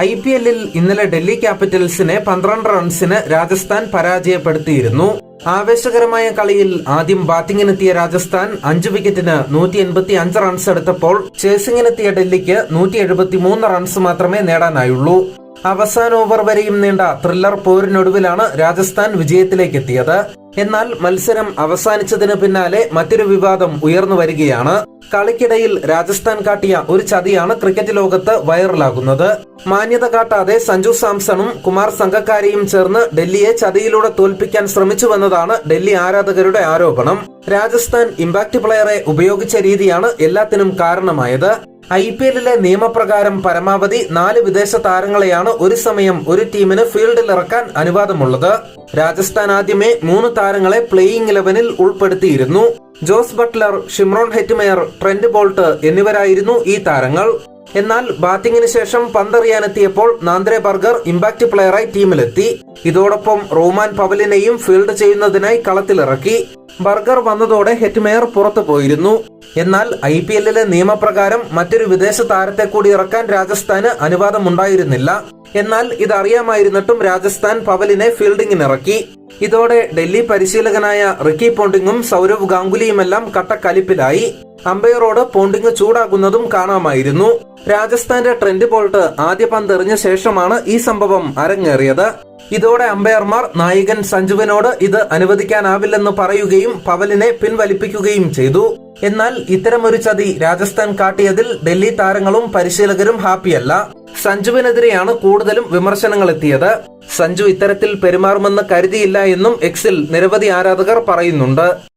I P എല്ലിൽ ഇന്നലെ ഡൽഹി ക്യാപിറ്റൽസിനെ പന്ത്രണ്ട് റൺസിന് രാജസ്ഥാൻ പരാജയപ്പെടുത്തിയിരുന്നു. ആവേശകരമായ കളിയിൽ ആദ്യം ബാറ്റിംഗിനെത്തിയ രാജസ്ഥാൻ അഞ്ച് വിക്കറ്റിന് നൂറ്റി എൺപത്തി അഞ്ച് റൺസ് എടുത്തപ്പോൾ ചേസിംഗിനെത്തിയ ഡൽഹിക്ക് നൂറ്റി എഴുപത്തി മൂന്ന് റൺസ് മാത്രമേ നേടാനായുള്ളൂ. അവസാന ഓവർ വരെയും നീണ്ട ത്രില്ലർ പോരിനൊടുവിലാണ് രാജസ്ഥാൻ വിജയത്തിലേക്കെത്തിയത്. എന്നാൽ മത്സരം അവസാനിച്ചതിന് പിന്നാലെ മറ്റൊരു വിവാദം ഉയർന്നു വരികയാണ്. കളിക്കിടയിൽ രാജസ്ഥാൻ കാട്ടിയ ഒരു ചതിയാണ് ക്രിക്കറ്റ് ലോകത്ത് വൈറലാകുന്നത്. മാന്യത കാട്ടാതെ സഞ്ജു സാംസണും കുമാർ സംഘക്കാരെയും ചേർന്ന് ഡൽഹിയെ ചതിയിലൂടെ തോൽപ്പിക്കാൻ ശ്രമിച്ചുവെന്നതാണ് ഡൽഹി ആരാധകരുടെ ആരോപണം. രാജസ്ഥാൻ ഇമ്പാക്ട് പ്ലെയറെ ഉപയോഗിച്ച രീതിയാണ് എല്ലാത്തിനും കാരണമായത്. ഐ പി എല്ലിലെ നിയമപ്രകാരം പരമാവധി നാല് വിദേശ താരങ്ങളെയാണ് ഒരു സമയം ഒരു ടീമിന് ഫീൽഡിൽ ഇറക്കാൻ അനുവാദമുള്ളത്. രാജസ്ഥാൻ ആദ്യമേ മൂന്ന് താരങ്ങളെ പ്ലേയിംഗ് ഇലവനിൽ ഉൾപ്പെടുത്തിയിരുന്നു. Jos Buttler Shimron Hetmyer Trent Boult എന്നിവരായിരുന്നു ഈ താരങ്ങൾ. എന്നാൽ ബാറ്റിംഗിന് ശേഷം പന്തറിയാനെത്തിയപ്പോൾ നാന്ദ്രെ ബർഗർ ഇമ്പാക്ട് പ്ലെയറായി ടീമിലെത്തി. ഇതോടൊപ്പം റോമാൻ പവലിനെയും ഫീൽഡ് ചെയ്യുന്നതിനായി കളത്തിലിറക്കി. ബർഗർ വന്നതോടെ ഹെറ്റ്മെയർ പുറത്തു പോയിരുന്നു. എന്നാൽ ഐ പി എല്ലിലെ നിയമപ്രകാരം മറ്റൊരു വിദേശ താരത്തെ കൂടി ഇറക്കാൻ രാജസ്ഥാന് അനുവാദമുണ്ടായിരുന്നില്ല. എന്നാൽ ഇതറിയാമായിരുന്നിട്ടും രാജസ്ഥാൻ പവലിനെ ഫീൽഡിങ്ങിനിറക്കി. ഇതോടെ ഡൽഹി പരിശീലകനായ റിക്കി പോണ്ടിങ്ങും സൗരവ് ഗാംഗുലിയുമെല്ലാം കട്ടക്കലിപ്പിലായി. അമ്പയറോട് പോണ്ടിങ് ചൂടാകുന്നതും കാണാമായിരുന്നു. രാജസ്ഥാന്റെ ട്രെൻഡ് ബോൾട്ട് ആദ്യ പന്തെറിഞ്ഞ ശേഷമാണ് ഈ സംഭവം അരങ്ങേറിയത്. ഇതോടെ അമ്പയർമാർ നായകൻ സഞ്ജുവിനോട് ഇത് അനുവദിക്കാനാവില്ലെന്ന് പറയുകയും പവലിനെ പിൻവലിപ്പിക്കുകയും ചെയ്തു. എന്നാൽ ഇത്തരമൊരു ചതി രാജസ്ഥാൻ കാട്ടിയതിൽ ഡൽഹി താരങ്ങളും പരിശീലകരും ഹാപ്പിയല്ല. സഞ്ജുവിനെതിരെയാണ് കൂടുതലും വിമർശനങ്ങൾ എത്തിയത് സഞ്ജു ഇത്തരത്തിൽ പെരുമാറുമെന്ന് കരുതിയില്ല എന്നും എക്സിൽ നിരവധി ആരാധകർ പറയുന്നുണ്ട്.